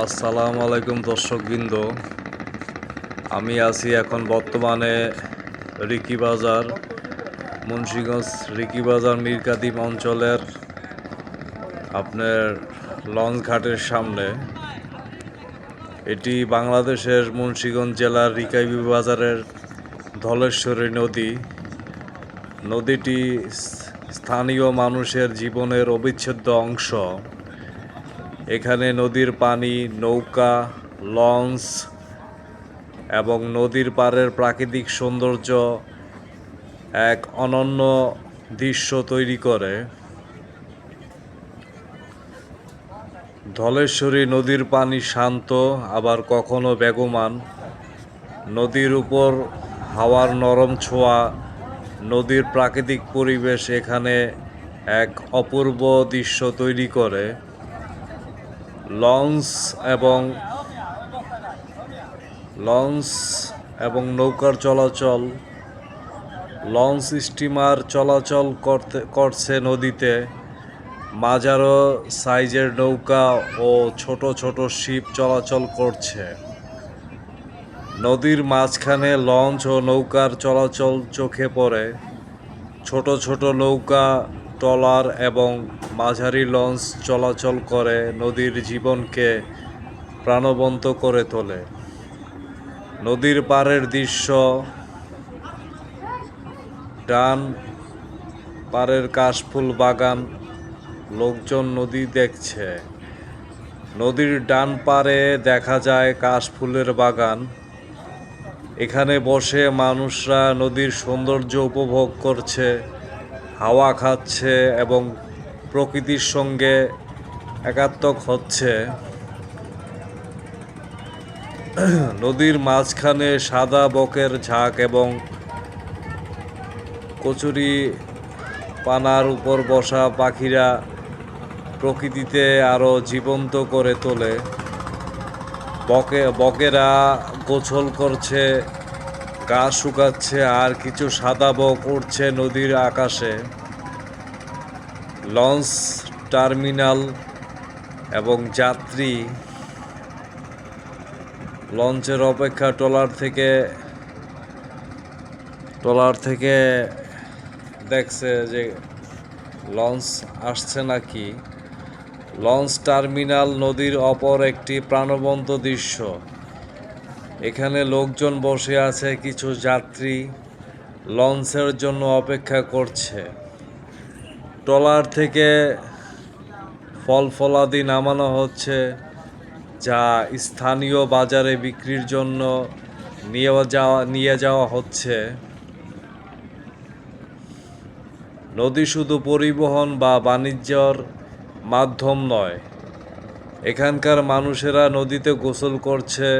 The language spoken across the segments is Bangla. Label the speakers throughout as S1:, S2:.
S1: আসসালামু আলাইকুম দর্শকবৃন্দ। আমি আছি এখন বর্তমানে রিকি বাজার, মুন্সিগঞ্জ রিকি বাজার মিরকাদিম অঞ্চলের আপনার লঞ্চ ঘাটের সামনে। এটি বাংলাদেশের মুন্সিগঞ্জ জেলার রিকাইবি বাজারের ধলেশ্বরী নদী। নদীটি স্থানীয় মানুষের জীবনের অবিচ্ছেদ্য অংশ। এখানে নদীর পানি, নৌকা, লঞ্চ এবং নদীর পাড়ের প্রাকৃতিক সৌন্দর্য এক অনন্য দৃশ্য তৈরি করে। ধলেশ্বরী নদীর পানি শান্ত, আবার কখনো বেগমান। নদীর উপর হাওয়ার নরম ছোঁয়া, নদীর প্রাকৃতিক পরিবেশ এখানে এক অপূর্ব দৃশ্য তৈরি করে। লঞ্চ এবং লঞ্চ এবং নৌকার চলাচল, লঞ্চ স্টিমার চলাচল করতে, করছে নদীতে। মাজারো সাইজের নৌকা ও ছোট ছোট শিপ চলাচল করছে। নদীর মাঝখানে লঞ্চ ও নৌকার চলাচল চোখে পড়ে। ছোট ছোট নৌকা ট্রলার এবং মাঝারি লঞ্চ চলাচল করে নদীর জীবনকে প্রাণবন্ত করে তোলে। নদীর পাড়ের দৃশ্য ডান পাড়ের কাশফুল বাগান, লোকজন নদী দেখছে। নদীর ডান পাড়ে দেখা যায় কাশফুলের বাগান। এখানে বসে মানুষরা নদীর সৌন্দর্য উপভোগ করছে। হাওয়া খাচ্ছে এবং প্রকৃতির সঙ্গে একাত্মক হচ্ছে। নদীর মাঝখানে সাদা বকের ঝাঁক এবং কচুরি পানার উপর বসা পাখিরা প্রকৃতিতে আরও জীবন্ত করে তোলে। বকে বকেরা গোছল করছে গা শুকাচ্ছে, আর কিছু সাদা বক উঠছে নদীর আকাশে। লঞ্চ, টার্মিনাল এবং যাত্রী। লঞ্চের অপেক্ষা ট্রলার থেকে ট্রলার থেকে দেখছে যে লঞ্চ আসছে নাকি। লঞ্চ, টার্মিনাল নদীর অপর একটি প্রাণবন্ত দৃশ্য। এখানে লোকজন বসে আছে, কিছু যাত্রী লঞ্চের জন্য অপেক্ষা করছে। ট্রলার থেকে ফল ফলাদি নামানো হচ্ছে, যা স্থানীয় বাজারে বিক্রির জন্য নিয়ে যাওয়া নিয়ে যাওয়া হচ্ছে। নদী শুধু পরিবহন বা বাণিজ্যর মাধ্যম নয়, এখানকার মানুষেরা নদীতে গোসল করছে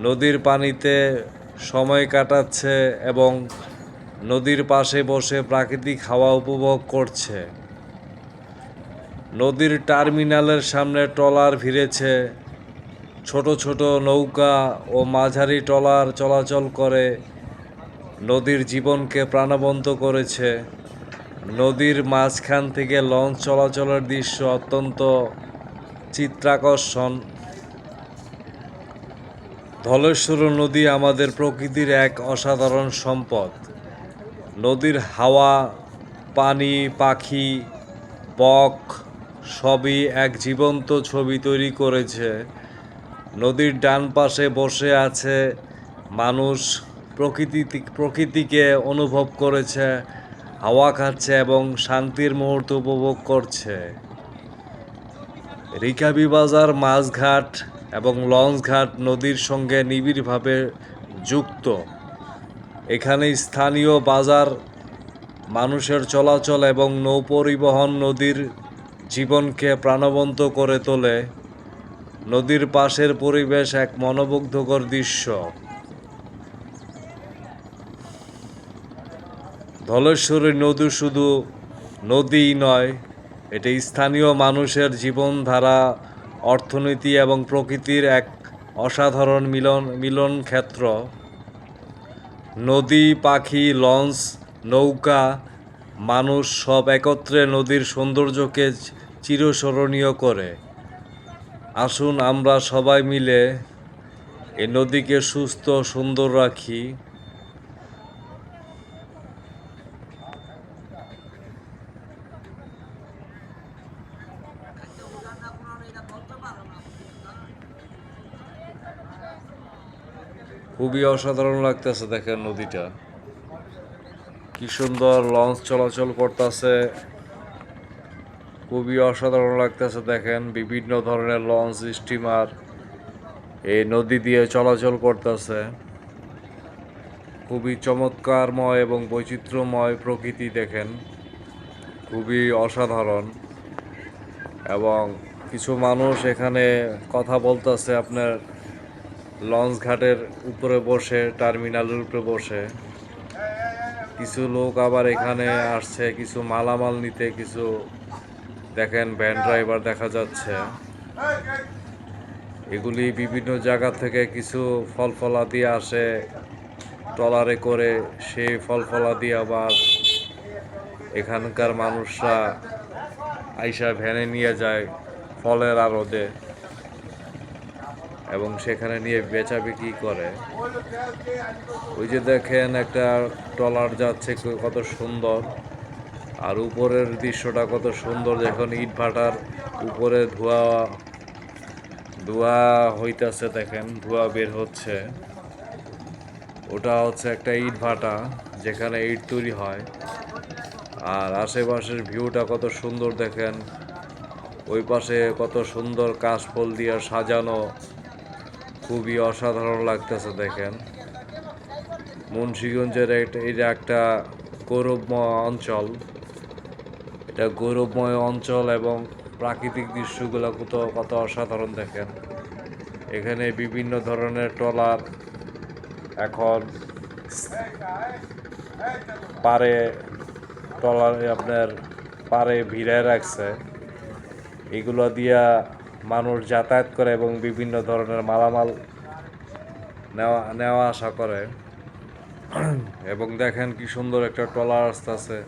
S1: নদীর পানিতে সময় কাটাচ্ছে এবং নদীর পাশে বসে প্রাকৃতিক হাওয়া উপভোগ করছে। নদীর টার্মিনালের সামনে ট্রলার ভিড়েছে। ছোট ছোট নৌকা ও মাঝারি ট্রলার চলাচল করে। নদীর জীবনকে প্রাণবন্ত করেছে। নদীর মাঝখান থেকে লঞ্চ চলাচলের দৃশ্য অত্যন্ত চিত্রাকর্ষণ। ধলেশ্বর নদী আমাদের প্রকৃতির এক অসাধারণ সম্পদ। নদীর হাওয়া, পানি, পাখি, বক সবই এক জীবন্ত ছবি তৈরি করেছে। নদীর ডান পাশে বসে আছে মানুষ প্রকৃতি, প্রকৃতিকে অনুভব করেছে, হাওয়া খাচ্ছে এবং শান্তির মুহূর্ত উপভোগ করছে। রিকাবি বাজার মাছঘাট এবং লঞ্চ ঘাট নদীর সঙ্গে নিবিড়ভাবে যুক্ত। এখানে স্থানীয় বাজার, মানুষের চলাচল এবং নৌপরিবহন নদীর জীবনকে প্রাণবন্ত করে তোলে। নদীর পাশের পরিবেশ এক মনোমুগ্ধকর দৃশ্য। ধলেশ্বরী নদী শুধু নদীই নয়, এটি স্থানীয় মানুষের জীবনধারা অর্থনীতি এবং প্রকৃতির এক অসাধারণ মিলন মিলন ক্ষেত্র নদী, পাখি, লঞ্চ, নৌকা, মানুষ সব একত্রে নদীর সৌন্দর্যকে চিরস্মরণীয় করে। আসুন আমরা সবাই মিলে এই নদীকে সুস্থ সুন্দর রাখি। খুবই অসাধারণ লাগতেছে দেখেন নদীটা। কি সুন্দর লঞ্চ চলাচল করতেছে। খুবই অসাধারণ লাগতেছে দেখেন বিভিন্ন ধরনের লঞ্চ, স্টিমার, এই নদী দিয়ে চলাচল করতেছে। খুবই চমৎকারময় এবং বৈচিত্র্যময় প্রকৃতি দেখেন। খুবই অসাধারণ। এবং কিছু মানুষ এখানে কথা বলতেছে আপনার লঞ্চ ঘাটের উপরে বসে, টার্মিনালের উপরে বসে। কিছু লোক আবার এখানে আসছে, কিছু মালামাল নিতে, কিছু দেখেন ভ্যান ড্রাইভার দেখা যাচ্ছে। এগুলি বিভিন্ন জায়গা থেকে কিছু ফল ফলাদি আসে, ট্রলারে করে সেই ফল ফলাদি আবার এখানকার মানুষরা আইসা ভ্যানে নিয়ে যায় ফলের আড়দে এবং সেখানে নিয়ে বেচা বিক্রি করে। ওই যে দেখেন একটা ট্রলার যাচ্ছে কত সুন্দর। আর উপরের দৃশ্যটা কত সুন্দর যখন ইট ভাটার উপরে ধোয়া ধোয়া হইতাছে দেখেন, ধোয়া বের হচ্ছে। ওটা হচ্ছে একটা ইট ভাটা যেখানে ইট তৈরি হয়। আর আশেপাশের ভিউটা কত সুন্দর দেখেন। ওই পাশে কত সুন্দর কাশফুল দিয়ে সাজানো। খুবই অসাধারণ লাগতেছে দেখেন। মুন্সিগঞ্জের এটা একটা গৌরবময় অঞ্চল। এটা গৌরবময় অঞ্চল এবং প্রাকৃতিক দৃশ্যগুলো কত কত অসাধারণ দেখেন। এখানে বিভিন্ন ধরনের ট্রলার এখন পারে ট্রলার আপনার পারে ভিড়ে রাখছে। এগুলো দিয়া মানুষ যাতায়াত করে এবং বিভিন্ন ধরনের মালামাল নেওয়া নেওয়া আসা করে। এবং দেখেন কি সুন্দর একটা ট্রলার আসতেছে।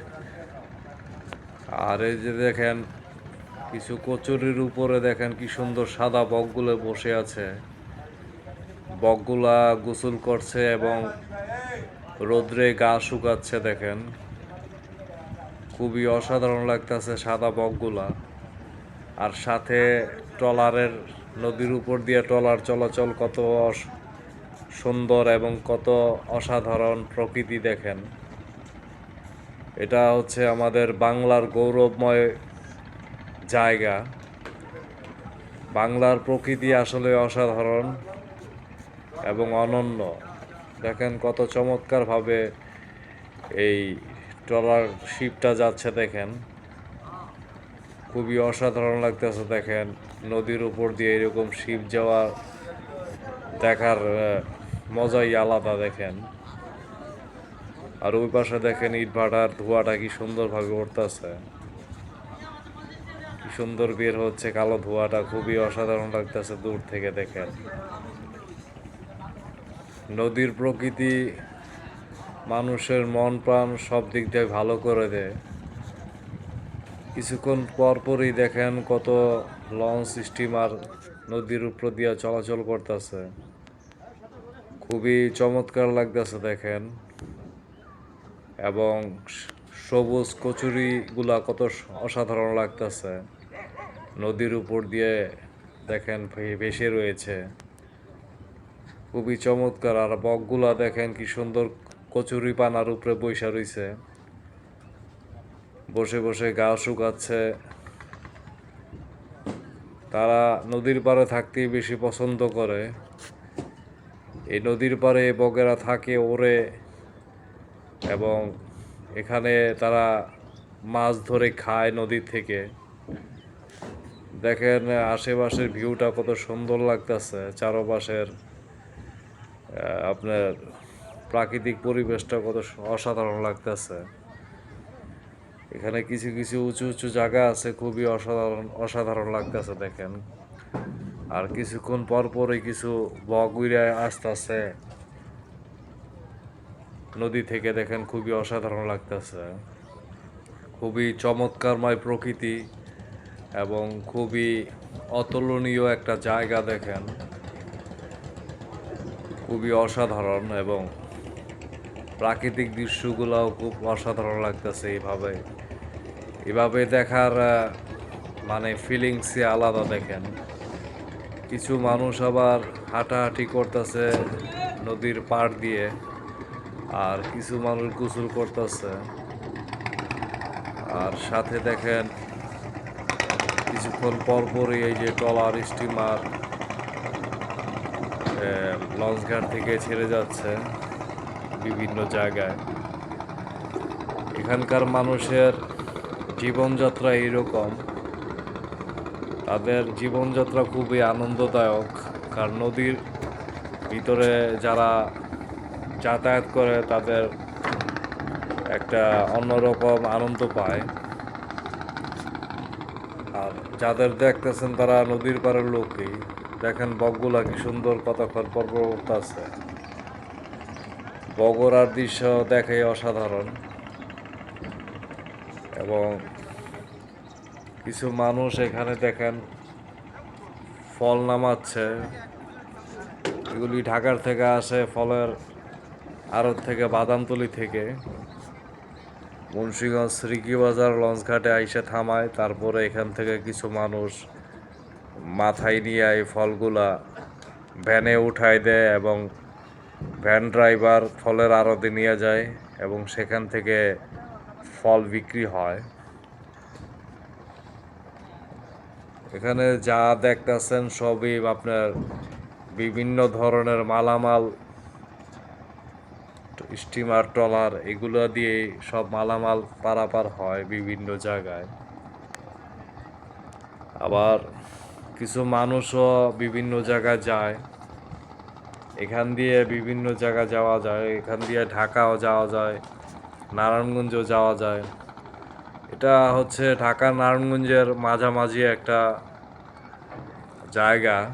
S1: আর এই যে দেখেন, কিছু কচুরির উপরে দেখেন কি সুন্দর সাদা বকগুলো বসে আছে। বকগুলা গোসল করছে এবং রোদ্রে গা শুকাচ্ছে দেখেন। খুবই অসাধারণ লাগতেছে সাদা বকগুলা। আর সাথে ট্রলারের নদীর উপর দিয়ে ট্রলার চলাচল কত সুন্দর এবং কত অসাধারণ প্রকৃতি দেখেন। এটা হচ্ছে আমাদের বাংলার গৌরবময় জায়গা। বাংলার প্রকৃতি আসলে অসাধারণ এবং অনন্য। দেখেন কত চমৎকারভাবে এই ট্রলার শিপটা যাচ্ছে দেখেন। খুবই অসাধারণ লাগতেছে দেখেন। নদীর উপর দিয়ে এরকম শিব যাওয়া দেখার মজাই আলাদা দেখেন। আর ওই পাশে দেখেন ইট ভাটার ধোঁয়াটা কি সুন্দরভাবে উঠতেছে। কি সুন্দর বের হচ্ছে কালো ধোঁয়াটা, খুবই অসাধারণ লাগতেছে দূর থেকে দেখেন। নদীর প্রকৃতি মানুষের মন প্রাণ সব দিক দিয়ে ভালো করে দেয়। কিছুক্ষণ পর পরই দেখেন কত লঞ্চ স্টিমার নদীর উপর দিয়ে চলাচল করতেছে। খুবই চমৎকার লাগতেছে দেখেন। এবং সবুজ কচুরিগুলা কত অসাধারণ লাগতেছে। নদীর উপর দিয়ে দেখেন ভেসে রয়েছে। খুবই চমৎকার। আর বকগুলা দেখেন কি সুন্দর কচুরি পানার উপরে বৈশা রইছে। বসে বসে গা শুকাচ্ছে তারা নদীর পাড়ে থাকতেই বেশি পছন্দ করে। এই নদীর পাড়ে বগেরা থাকে ওরে এবং এখানে তারা মাছ ধরে খায় নদী থেকে। দেখেন, আশেপাশের ভিউটা কত সুন্দর লাগতেছে। চারপাশের আপনার প্রাকৃতিক পরিবেশটা কত অসাধারণ লাগতেছে। এখানে কিছু কিছু উঁচু উঁচু জায়গা আছে, খুবই অসাধারণ অসাধারণ লাগতেছে দেখেন। আর কিছুক্ষণ পর পরই কিছু বক উইরে আসতেছে। নদী থেকে দেখেন খুবই অসাধারণ লাগতেছে। খুবই চমৎকারময় প্রকৃতি এবং খুবই অতুলনীয় একটা জায়গা দেখেন। খুবই অসাধারণ এবং প্রাকৃতিক দৃশ্যগুলোও খুব অসাধারণ লাগতেছে এইভাবে। এভাবে দেখার মানে ফিলিংসই আলাদা দেখেন। কিছু মানুষ আবার হাঁটাহাঁটি করতেছে নদীর পাড় দিয়ে, আর কিছু মানুষ গোসল করতেছে। আর সাথে দেখেন, কিছুক্ষণ পরপরই এই যে ট্রলার স্টিমার লঞ্চঘাট থেকে ছেড়ে যাচ্ছে বিভিন্ন জায়গায়। এখানকার মানুষের জীবনযাত্রা এইরকম। তাদের জীবনযাত্রা খুবই আনন্দদায়ক, কারণ নদীর ভিতরে যারা যাতায়াত করে, তাদের একটা অন্যরকম আনন্দ পায়। আর যাদের দেখতেছেন তারা নদীর পাড়ের লোকই। দেখেন বকগুলা কি সুন্দর কতক্ষণ পর আছে। বগরার দৃশ্য দেখে অসাধারণ। এবং কিছু মানুষ এখানে দেখেন ফল নামাচ্ছে। এগুলি ঢাকার থেকে আসে ফলের আড়ত থেকে বাদামতলি থেকে। মুন্সীগঞ্জ শ্রীকি বাজার লঞ্চঘাটে আইসে থামায়, তারপরে এখান থেকে কিছু মানুষ মাথায় নিয়ে এই ফলগুলা ভ্যানে উঠায় দেয় এবং ভ্যান ড্রাইভার ফলের আড়তে নিয়ে যায় এবং সেখান থেকে ফল বিক্রি হয়। এখানে যা দেখতেছেন সবই আপনার বিভিন্ন ধরনের মালামাল, স্টিমার, ট্রলার, এগুলো দিয়ে সব মালামাল পারাপার হয় বিভিন্ন জায়গায়। আবার কিছু মানুষও বিভিন্ন জায়গায় যায়। এখান দিয়ে বিভিন্ন জায়গায় যাওয়া যায়, এখান দিয়ে ঢাকাও যাওয়া যায়। নারায়ণগঞ্জও যাওয়া যায়। এটা হচ্ছে ঢাকা নারায়ণগঞ্জের মাঝামাঝি একটা জায়গা।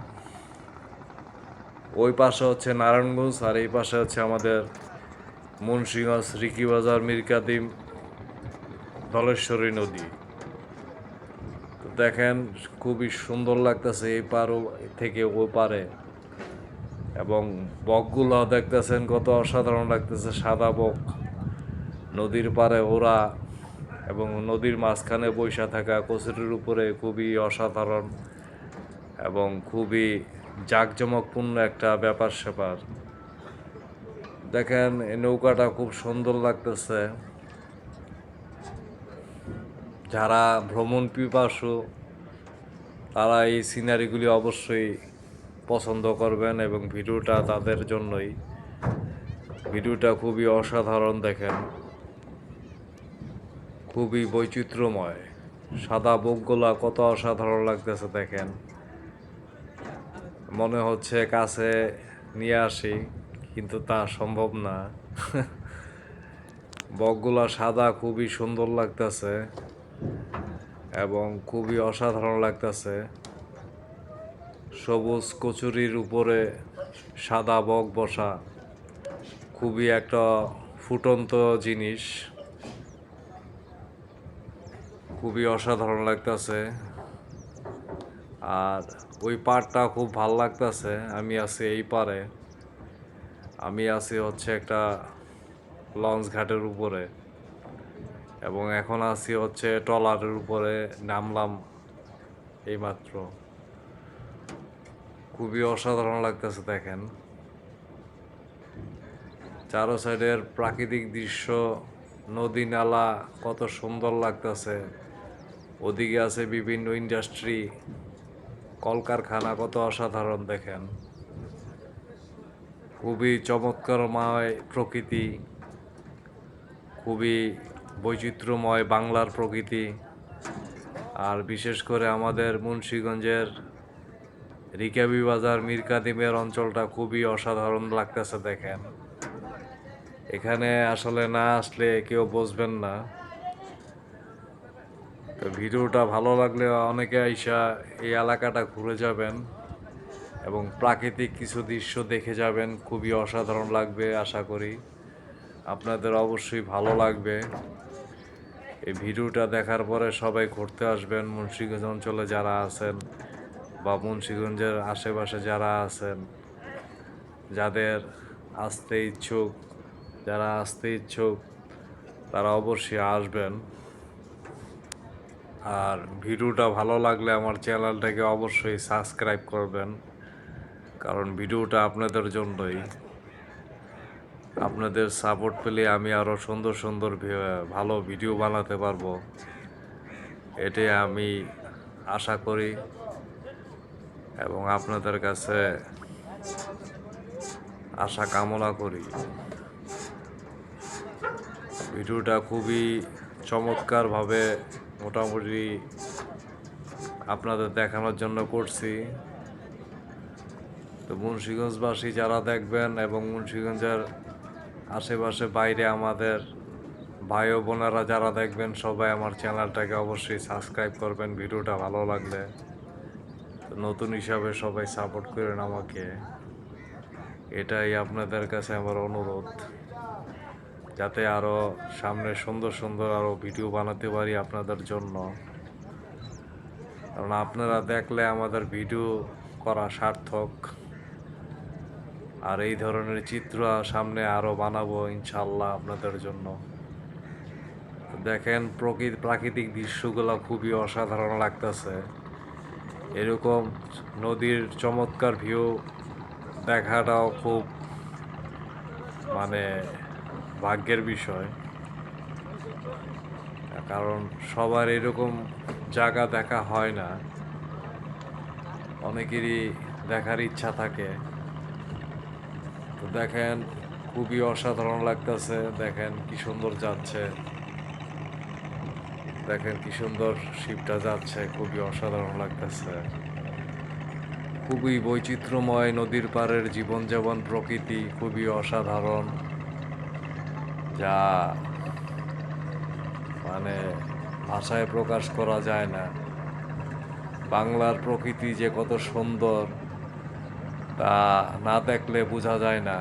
S1: ওই পাশে হচ্ছে নারায়ণগঞ্জ আর এই পাশে হচ্ছে আমাদের মুন্সিগঞ্জ, রিকিবাজার, মিরকাদিম, ধলেশ্বরী নদী। দেখেন খুবই সুন্দর লাগতেছে এই পারও থেকে ও পারে। এবং বকগুলো দেখতেছেন কত অসাধারণ লাগতেছে সাদা বক। নদীর পারে ওরা এবং নদীর মাঝখানে বৈশা থাকা কচুরির উপরে খুবই অসাধারণ এবং খুবই জাঁকজমকপূর্ণ একটা ব্যাপার স্যাপার। দেখেন, এই নৌকাটা খুব সুন্দর লাগতেছে। যারা ভ্রমণ পিপাসু, তারা এই সিনারিগুলি অবশ্যই পছন্দ করবেন এবং ভিডিওটা তাদের জন্যই। ভিডিওটা খুবই অসাধারণ, দেখেন। খুবই বৈচিত্র্যময়। সাদা বকগুলা কত অসাধারণ লাগতেছে দেখেন। মনে হচ্ছে কাছে নিয়ে আসি, কিন্তু তা সম্ভব না। বকগুলা সাদা, খুবই সুন্দর লাগতেছে এবং খুবই অসাধারণ লাগতেছে। সবুজ কচুরির উপরে সাদা বক বসা, খুবই একটা ফুটন্ত জিনিস। খুবই অসাধারণ লাগতেছে। আর ওই পাড়টা খুব ভালো লাগতেছে, আমি আছি এই পারে আমি আছি হচ্ছে একটা লঞ্চ ঘাটের উপরে এবং এখন আছি হচ্ছে ট্রলারের উপরে নামলাম এইমাত্র। খুবই অসাধারণ লাগতেছে দেখেন। চারো সাইডের প্রাকৃতিক দৃশ্য, নদী নালা, কত সুন্দর লাগতেছে। ওদিকে আছে বিভিন্ন ইন্ডাস্ট্রি কলকারখানা কত অসাধারণ দেখেন। খুবই চমৎকারময় প্রকৃতি, খুবই বৈচিত্র্যময় বাংলার প্রকৃতি। আর বিশেষ করে আমাদের মুন্সীগঞ্জের রিকাবি বাজার মিরকাদিমের অঞ্চলটা খুবই অসাধারণ লাগতেছে দেখেন। এখানে আসলে না আসলে কেউ বুঝবেন না। ভিডিওটা ভালো লাগলে অনেকে আইসা এই এলাকাটা ঘুরে যাবেন এবং প্রাকৃতিক কিছু দৃশ্য দেখে যাবেন, খুবই অসাধারণ লাগবে আশা করি। আপনাদের অবশ্যই ভালো লাগবে। এই ভিডিওটা দেখার পরে সবাই ঘুরতে আসবেন, মুন্সিগঞ্জ অঞ্চলে যারা আছেন বা মুন্সিগঞ্জের আশেপাশে যারা আছেন, যাদের আসতে ইচ্ছুক, যারা আসতে ইচ্ছুক, তারা অবশ্যই আসবেন। আর ভিডিওটা ভালো লাগলে আমার চ্যানেলটাকে অবশ্যই সাবস্ক্রাইব করবেন, কারণ ভিডিওটা আপনাদের জন্যই। আপনাদের সাপোর্ট পেলে আমি আরও সুন্দর সুন্দর ভালো ভিডিও বানাতে পারব। এটাই আমি আশা করি। এবং আপনাদের কাছে আশা কামনা করি। ভিডিওটা খুবই চমৎকারভাবে মোটামুটি আপনাদের দেখানোর জন্য করছি। তো মুন্সিগঞ্জবাসী যারা দেখবেন এবং মুন্সিগঞ্জের আশেপাশে বাইরে আমাদের ভাই বোনেরা যারা দেখবেন, সবাই আমার চ্যানেলটাকে অবশ্যই সাবস্ক্রাইব করবেন, ভিডিওটা ভালো লাগলে। নতুন হিসাবে সবাই সাপোর্ট করেন আমাকে। এটাই আপনাদের কাছে আমার অনুরোধ। যাতে আরও সামনে সুন্দর সুন্দর আরও ভিডিও বানাতে পারি আপনাদের জন্য। কারণ আপনারা দেখলে আমাদের ভিডিও করা সার্থক। আর এই ধরনের চিত্র সামনে আরও বানাবো ইনশাল্লাহ আপনাদের জন্য। দেখেন প্রকৃতি, প্রাকৃতিক দৃশ্যগুলো খুবই অসাধারণ লাগতেছে। এরকম নদীর চমৎকার ভিউ দেখাটাও খুব মানে ভাগ্যের বিষয়। কারণ সবার এরকম জায়গা দেখা হয় না। অনেকেরই দেখার ইচ্ছা থাকে। তো দেখেন, খুবই অসাধারণ লাগতেছে। দেখেন কি সুন্দর যাচ্ছে। দেখেন কি সুন্দর শিপটা যাচ্ছে। খুবই অসাধারণ লাগতেছে। খুবই বৈচিত্র্যময় নদীর পাড়ের জীবনযাপন প্রকৃতি খুবই অসাধারণ। যা মানে ভাষায় প্রকাশ করা যায় না। বাংলার প্রকৃতি যে কত সুন্দর, তা না দেখলে বোঝা যায় না।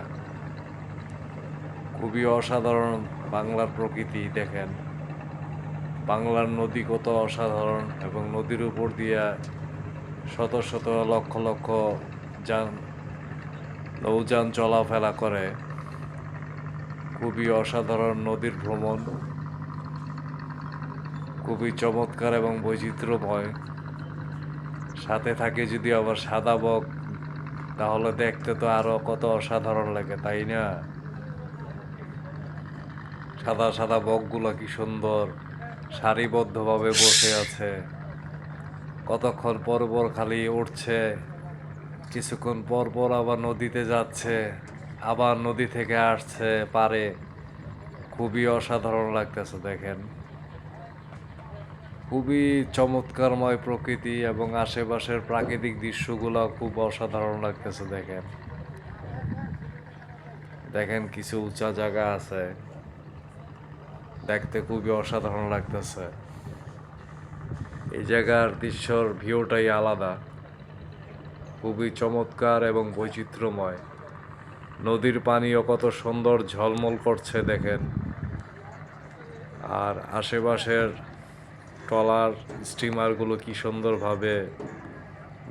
S1: খুবই অসাধারণ বাংলার প্রকৃতি, দেখেন। বাংলার নদী কত অসাধারণ এবং নদীর উপর দিয়া শত শত লক্ষ লক্ষ যান, নৌযান চলাফেরা করে। খুবই অসাধারণ নদীর ভ্রমণ, খুবই চমৎকার এবং বৈচিত্র্যময়। সাথে থাকে যদি আবার সাদা বক, তাহলে দেখতে তো আরও কত অসাধারণ লাগে, তাই না? সাদা সাদা বকগুলো কি সুন্দর, সারিবদ্ধভাবে বসে আছে। কতক্ষণ পর পর খালি উঠছে, কিছুক্ষণ পর পর আবার নদীতে যাচ্ছে। আবার নদী থেকে আসছে পারে। খুবই অসাধারণ লাগতেছে, দেখেন। খুবই চমৎকারময় প্রকৃতি এবং আশেপাশের প্রাকৃতিক দৃশ্যগুলো খুব অসাধারণ লাগতেছে, দেখেন। দেখেন কিছু উঁচা জায়গা আছে। দেখতে খুবই অসাধারণ লাগতেছে। এই জায়গার দৃশ্যর ভিউটাই আলাদা। খুবই চমৎকার এবং বৈচিত্র্যময়। নদীর পানিও কত সুন্দর ঝলমল করছে দেখেন। আর আশেপাশের ট্রলার, স্টিমারগুলো কি সুন্দরভাবে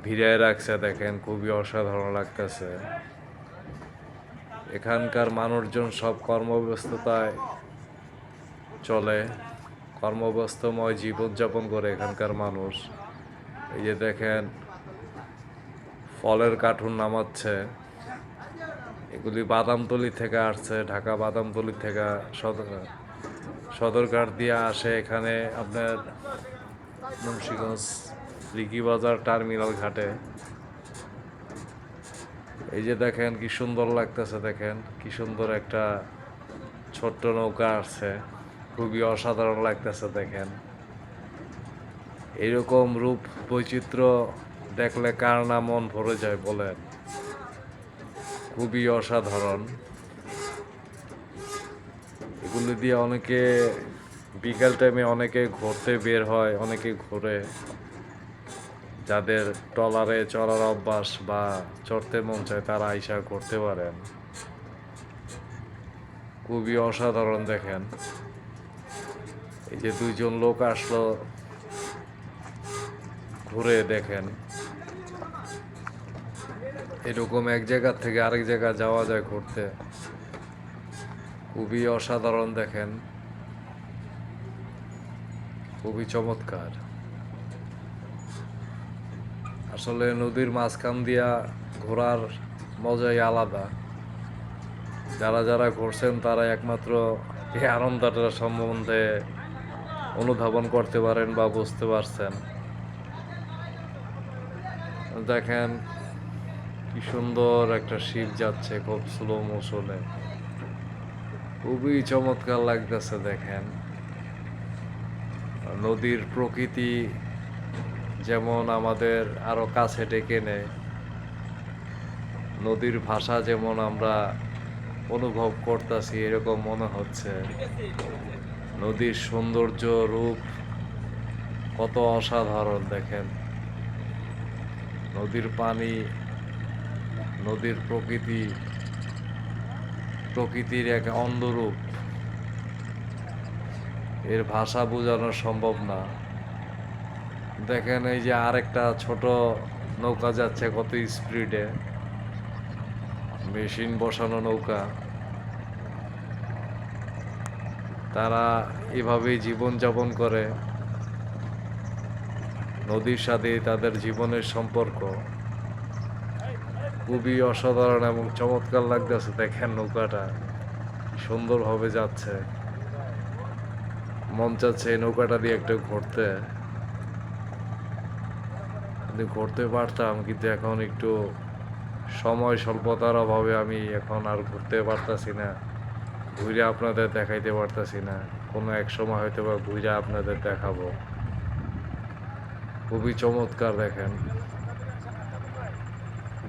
S1: ভিড়ায় রাখছে দেখেন, খুবই অসাধারণ লাগতেছে। এখানকার মানুষজন সব কর্মব্যস্ততায় চলে। কর্মব্যস্তময় জীবনযাপন করে এখানকার মানুষ। এই যে দেখেন, ফলের কার্টুন নামাচ্ছে। এগুলি বাদামতলি থেকে আসছে, ঢাকা বাদামতলি থেকে সদর সদরঘাট দিয়ে আসে এখানে আপনার মুন্সিগঞ্জ বাজার টার্মিনাল ঘাটে। এই যে দেখেন কি সুন্দর লাগতেছে দেখেন, কি সুন্দর একটা ছোট্ট নৌকা আসছে, খুবই অসাধারণ লাগতেছে দেখেন। এরকম রূপ বৈচিত্র্য দেখলে কার না মন ভরে যায় বলেন। খুবই অসাধারণ। এগুলো দিয়ে অনেকে বিকাল টাইমে অনেকে ঘুরতে বের হয়, অনেকে ঘুরে। যাদের ট্রলারে চড়ার অভ্যাস বা চড়তে মন চায়, তারা আইসা করতে পারেন। খুবই অসাধারণ দেখেন। এই যে দুইজন লোক আসলো, ঘুরে দেখেন। এরকম এক জায়গা থেকে আরেক জায়গা যাওয়া যায় ঘুরতে খুবই অসাধারণ দেখেন। খুবই চমৎকার। আসলে নদীর মাঝখান দিয়া ঘোরার মজাই আলাদা। যারা যারা ঘুরছেন তারা একমাত্র এই আনন্দটা সম্বন্ধে অনুধাবন করতে পারেন বা বুঝতে পারছেন। দেখেন কি সুন্দর একটা শিপ যাচ্ছে খুব স্লো মোশনে খুবই চমৎকার লাগতেছে দেখেন। নদীর প্রকৃতি যেমন আমাদের আরও কাছে ডেকে নেয়, নদীর ভাষা যেমন আমরা অনুভব করতেছি, এরকম মনে হচ্ছে। নদীর সৌন্দর্য রূপ কত অসাধারণ দেখেন। নদীর পানি নদীর প্রকৃতি, প্রকৃতির এক অন্ধরূপ। এর ভাষা বোঝানো সম্ভব না। দেখেন, এই যে আরেকটা ছোট নৌকা যাচ্ছে কত স্পিডে। মেশিন বসানো নৌকা। তারা এভাবেই জীবনযাপন করে। নদীর সাথে তাদের জীবনের সম্পর্ক। খুবই অসাধারণ এবং চমৎকার লাগতেছে। দেখেন নৌকাটা সুন্দরভাবে যাচ্ছে। মন চাচ্ছে নৌকাটা দিয়ে একটু ঘুরতে। ঘুরতে পারতাম, কিন্তু এখন একটু সময় স্বল্পতার অভাবে আমি এখন আর ঘুরতে পারতাছি না, ঘুরে আপনাদের দেখাইতে পারতাছি না। কোনো এক সময় হয়তো বা ঘুরে আপনাদের দেখাবো। খুবই চমৎকার দেখেন।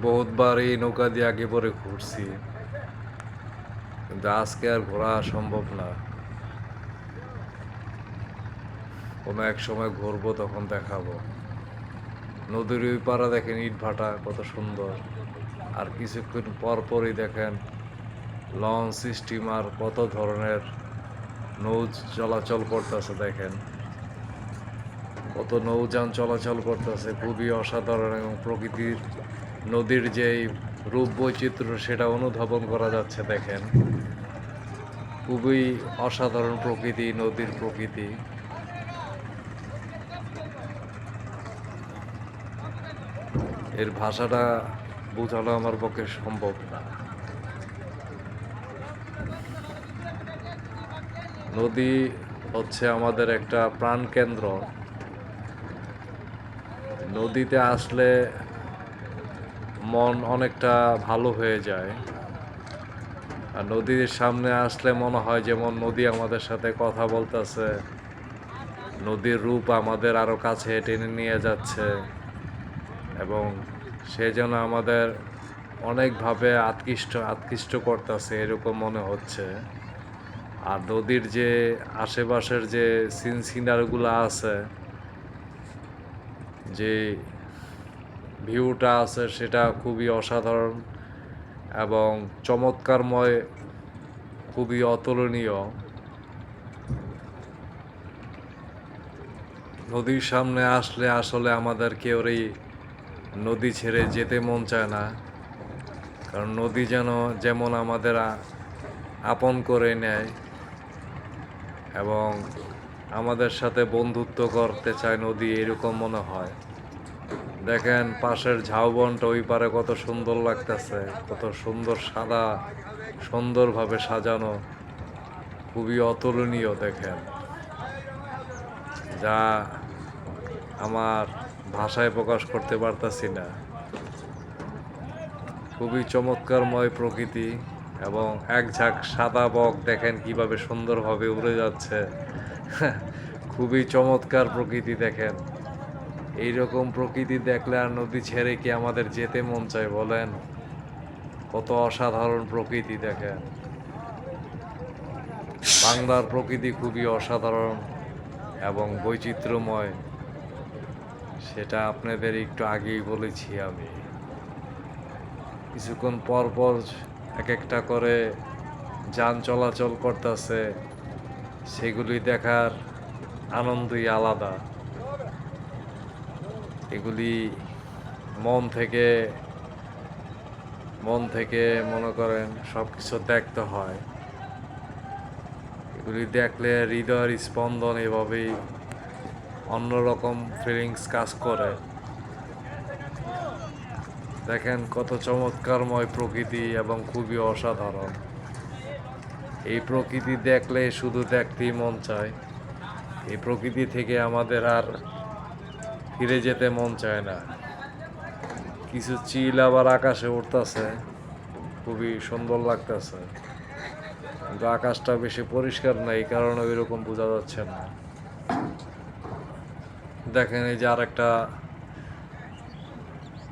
S1: বহুতবার এই নৌকা দিয়ে আগে পরে ঘুরছি। কিন্তু আজকে আর ঘোরা সম্ভব না। কোনো এক সময় ঘুরবো, তখন দেখাবো। নদীর ওই পাড়া দেখেন ইট ভাটা, কত সুন্দর। আর কিছুক্ষণ পর পরই দেখেন লঞ্চ স্টিমার কত ধরনের নৌ চলাচল করতেছে দেখেন। কত নৌযান চলাচল করতেছে, খুবই অসাধারণ এবং প্রকৃতির নদীর যেই রূপ বৈচিত্র্য, সেটা অনুধাবন করা যাচ্ছে, দেখেন। খুবই অসাধারণ প্রকৃতি, নদীর প্রকৃতি। এর ভাষাটা বোঝানো আমার পক্ষে সম্ভব না। নদী হচ্ছে আমাদের একটা প্রাণকেন্দ্র। নদীতে আসলে মন অনেকটা ভালো হয়ে যায়। আর নদীর সামনে আসলে মনে হয় যেমন নদী আমাদের সাথে কথা বলতেছে, নদীর রূপ আমাদের আরও কাছে টেনে নিয়ে যাচ্ছে এবং সে যেন আমাদের অনেকভাবে আকৃষ্ট আকৃষ্ট করতেছে এরকম মনে হচ্ছে। আর নদীর যে আশেপাশের যে সিন সিনারগুলো আছে, যে ভিউটা আছে সেটা খুবই অসাধারণ এবং চমৎকারময়, খুবই অতুলনীয়। নদীর সামনে আসলে আসলে আমাদের কেউরই নদী ছেড়ে যেতে মন চায় না। কারণ নদী যেন যেমন আমাদের আপন করে নেয় এবং আমাদের সাথে বন্ধুত্ব করতে চায় নদী, এরকম মনে হয়। দেখেন পাশের ঝাউবনটা ওই পারে কত সুন্দর লাগতেছে, কত সুন্দর সাদা, সুন্দরভাবে সাজানো, খুবই অতুলনীয় দেখেন। যা আমার ভাষায় প্রকাশ করতে পারতাছি না। খুবই চমৎকারময় প্রকৃতি এবং এক ঝাঁক সাদা বক দেখেন কীভাবে সুন্দরভাবে উড়ে যাচ্ছে। খুবই চমৎকার প্রকৃতি দেখেন। এইরকম প্রকৃতি দেখলে আর নদী ছেড়ে কি আমাদের যেতে মন চায় বলেন? কত অসাধারণ প্রকৃতি দেখেন। বাংলার প্রকৃতি খুবই অসাধারণ এবং বৈচিত্র্যময়, সেটা আপনাদের একটু আগেই বলেছি আমি। কিছুক্ষণ পর পর এক একটা করে যান চলাচল করতেছে, সেগুলি দেখার আনন্দই আলাদা। এগুলি মন থেকে মন থেকে মনে করেন সব কিছু দেখতে হয়। এগুলি দেখলে হৃদয়ের স্পন্দন এভাবেই অন্যরকম ফিলিংস কাজ করে। দেখেন কত চমৎকারময় প্রকৃতি এবং খুবই অসাধারণ। এই প্রকৃতি দেখলে শুধু দেখতেই মন চায়। এই প্রকৃতি থেকে আমাদের আর ফিরে যেতে মন চায় না। কিছু চিল আবার আকাশে উঠতেছে খুবই সুন্দর লাগতেছে। কিন্তু আকাশটা বেশি পরিষ্কার না, এই কারণে ওই রকম বোঝা যাচ্ছে না। দেখেন এই যে আরেকটা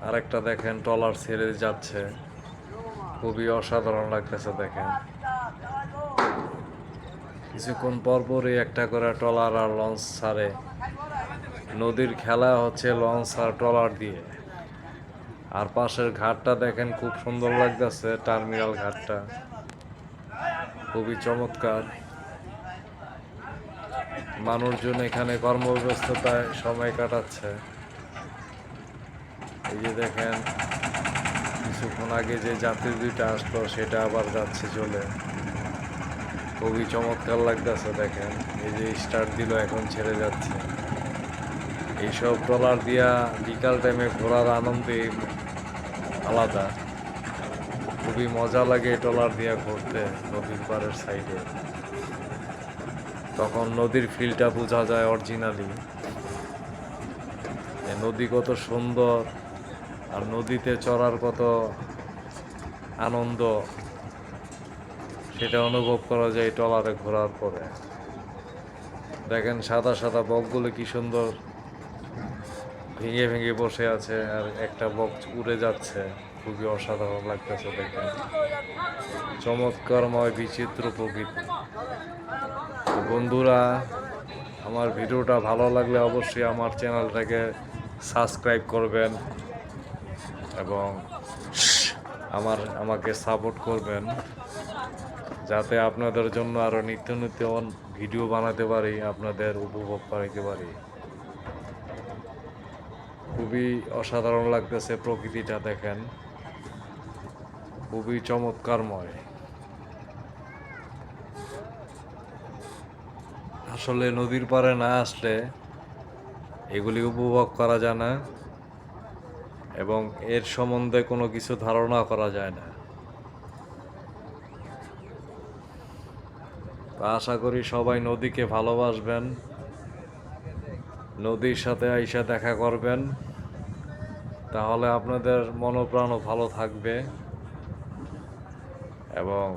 S1: আরেকটা দেখেন টলার ছেড়ে যাচ্ছে। খুবই অসাধারণ লাগতেছে দেখেন। কিছুক্ষণ পর পরই একটা করে ট্রলার আর লঞ্চ ছাড়ে। নদীর খেলা হচ্ছে লঞ্চ আর ট্রলার দিয়ে। আর পাশের ঘাটটা দেখেন খুব সুন্দর লাগতেছে, টার্মিনাল ঘাটটা। খুবই চমৎকার। মানুষজন এখানে কর্মব্যস্ততায় সময় কাটাচ্ছে। এই যে দেখেন, কিছুক্ষণ আগে যে যাত্রী দুইটা আসলো, সেটা আবার যাচ্ছে চলে। খুবই চমৎকার লাগতেছে, দেখেন। এই যে স্টার্ট দিল, এখন ছেড়ে যাচ্ছে। এইসব ট্রলার দিয়া বিকাল টাইমে ঘোরার আনন্দে আলাদা। খুবই মজা লাগে ট্রলার দিয়া ঘুরতে নদীর পাড়ের সাইডে তখন নদীর ফিলটা বোঝা যায় অরিজিনালি নদী কত সুন্দর আর নদীতে চড়ার কত আনন্দ, সেটা অনুভব করা যায় ট্রলারে ঘোরার পরে। দেখেন সাদা সাদা বকগুলো কি সুন্দর ভেঙে ভেঙে বসে আছে আর একটা বক্স উড়ে যাচ্ছে। খুবই অসাধারণ লাগতেছে দেখেন চমৎকারময়, বিচিত্র প্রকৃতি। বন্ধুরা, আমার ভিডিওটা ভালো লাগলে অবশ্যই আমার চ্যানেলটাকে সাবস্ক্রাইব করবেন এবং আমার, আমাকে সাপোর্ট করবেন। যাতে আপনাদের জন্য আরও নিত্য নিত্য ভিডিও বানাতে পারি, আপনাদের উপভোগ করাইতে পারি। খুবই অসাধারণ লাগতেছে প্রকৃতিটা দেখেন। খুবই চমৎকারময়। আসলে নদীর পাড়ে না আসলে এগুলি উপভোগ করা যায় না এবং এর সম্বন্ধে কোনো কিছু ধারণা করা যায় না। আশা করি সবাই নদীকে ভালোবাসবেন। নদীর সাথে আইসা দেখা করবেন। তাহলে আপনাদের মনোপ্রাণও ভালো থাকবে। এবং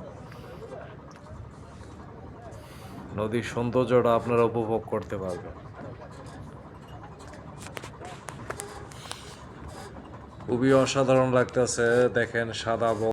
S1: নদীর সৌন্দর্যটা আপনারা উপভোগ করতে পারবেন। খুবই অসাধারণ লাগতেছে, দেখেন সাদা